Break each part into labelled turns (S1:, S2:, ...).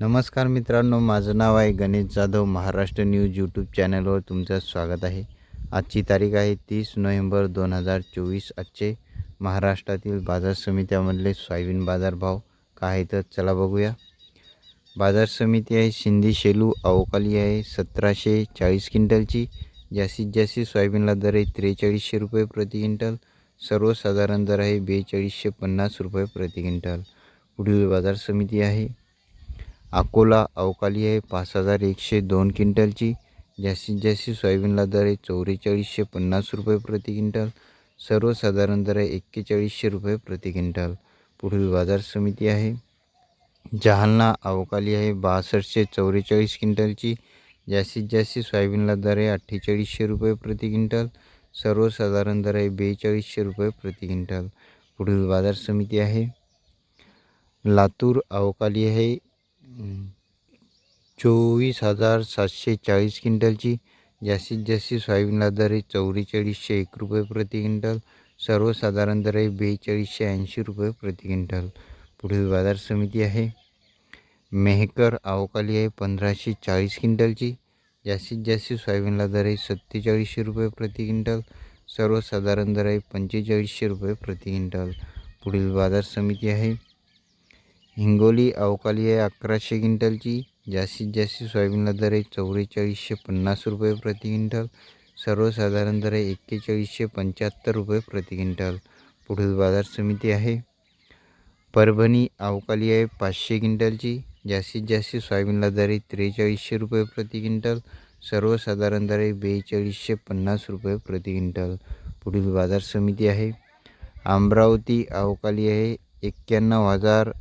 S1: नमस्कार मित्रांनो माझं नाव आहे गणेश जाधव महाराष्ट्र न्यूज यूट्यूब चॅनलवर तुमचं स्वागत आहे. आजची तारीख आहे तीस नोव्हेंबर दोन हजार चोवीस. आजचे महाराष्ट्रातील बाजार समित्यामधले सोयाबीन बाजारभाव काय आहे तर चला बघूया. बाजार समिती आहे सिंधी शेलू अवकाली आहे सतराशे चाळीस क्विंटलची. जास्तीत जास्त सोयाबीनला दर आहे त्रेचाळीसशे रुपये प्रति क्विंटल. सर्वसाधारण दर आहे बेचाळीसशे पन्नास रुपये प्रति क्विंटल. पुढील बाजार समिती आहे अकोला अवकाली आहे पाच हजार एकशे दोन क्विंटलची जास्तीत जास्त सोयाबीनला दर आहे चौवेचाळीसशे पन्नास रुपये प्रति क्विंटल सर्वसाधारण दर आहे एक्केचाळीसशे रुपये प्रति क्विंटल. पुढील बाजार समिती आहे. जहालना अवकाली आहे बासष्टशे चौवेचाळीस क्विंटलची जास्तीत जास्त सोयाबीनला दर आहे अठ्ठेचाळीसशे रुपये प्रति क्विंटल सर्वसाधारण दर आहे बेचाळीसशे रुपये प्रति क्विंटल. पुढील बाजार समिती आहे. लातूर अवकाली आहे चोवीस हज़ार सातशे चाळीस क्विंटलची जास्तीत जास्त सोयाबीनला दर आहे चौवेचाळीसशे एक रुपये प्रति क्विंटल. सर्वसाधारण दर आहे बेचाळीसशे ऐंशी रुपये प्रति क्विंटल. पुढील बाज़ार समिती आहे. मेहकर अवकाली आहे पंधराशे चाळीस क्विंटलची जास्तीत जास्त सोयाबीनला दर आहे सत्तेचाळीसशे रुपये प्रति क्विंटल. सर्वसाधारण दर आहे पंचेचाळीसशे रुपये प्रति क्विंटल. पुढील बाज़ार समिती आहे. हिंगोली अवकाली आहे अकराशे क्विंटलची जास्तीत जास्त सोयाबीनला दर आहे चौवेचाळीसशे पन्नास रुपये प्रति क्विंटल सर्वसाधारण दर आहे एक्केचाळीसशे पंच्याहत्तर रुपये प्रति क्विंटल. पुढील बाजार समिती आहे. परभणी अवकाली आहे पाचशे क्विंटलची जास्तीत जास्त सोयाबीनला दर आहे त्रेचाळीसशे रुपये प्रति क्विंटल सर्वसाधारण दर आहे बेचाळीसशे पन्नास रुपये प्रति क्विंटल. पुढील बाजार समिती आहे. अमरावती अवकाली आहे एक्क्याण्णव हजार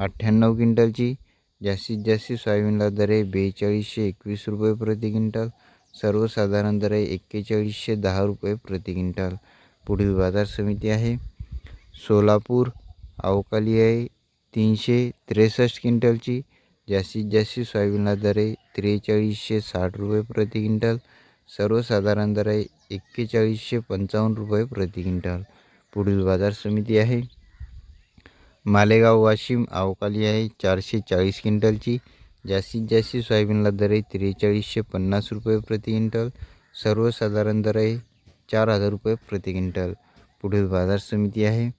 S1: अठ्ठ्याण्णव क्विंटलची. जास्तीत जास्त सोयाबीनला दर आहे बेचाळीसशे एकवीस रुपये प्रति क्विंटल. सर्वसाधारण दर आहे एक्केचाळीसशे दहा रुपये प्रति क्विंटल. पुढील बाजार समिती आहे. सोलापूर अवकाली आहे. तीनशे त्रेसष्ट क्विंटलची. जास्तीत जास्त सोयाबीनला दर आहे त्रेचाळीसशे साठ रुपये प्रति क्विंटल. सर्वसाधारण दर आहे एक्केचाळीसशे पंचावन्न रुपये प्रति क्विंटल. पुढील बाजार समिती आहे. मालेगाव वाशिम अवकाली आहे. चारशे चाळीस क्विंटलची. जास्तीत जास्त सोयाबीनला दर आहे त्रेचाळीसशे पन्नास रुपये प्रति क्विंटल. सर्वसाधारण दर आहे चार हजार रुपये प्रति क्विंटल. पुढील बाजार समिती आहे.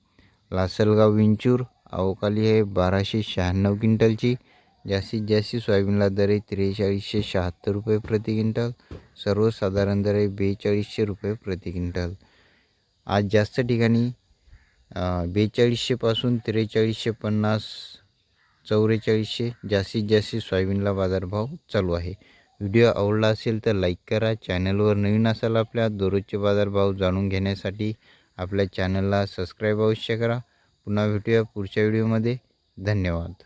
S1: लासलगाव विंचूर अवकाली आहे बाराशे शहाण्णव क्विंटलची. जास्तीत जास्त सोयाबीनला दर आहे त्रेचाळीसशे शहात्तर रुपये प्रति क्विंटल. सर्वसाधारण दर आहे बेचाळीसशे रुपये प्रति क्विंटल. आज जास्त ठिकाणी बेचाळीसशेपासून त्रेचाळीसशे पन्नास चौवेचाळीसशे जास्तीत जास्त सोयाबीनला बाजारभाव चालू आहे. व्हिडिओ आवडला असेल तर लाईक करा. चॅनलवर नवीन असाल आपल्या दररोजचे बाजारभाव जाणून घेण्यासाठी आपल्या चॅनलला सबस्क्राईब अवश्य करा. पुन्हा भेटूया पुढच्या व्हिडिओमध्ये. धन्यवाद.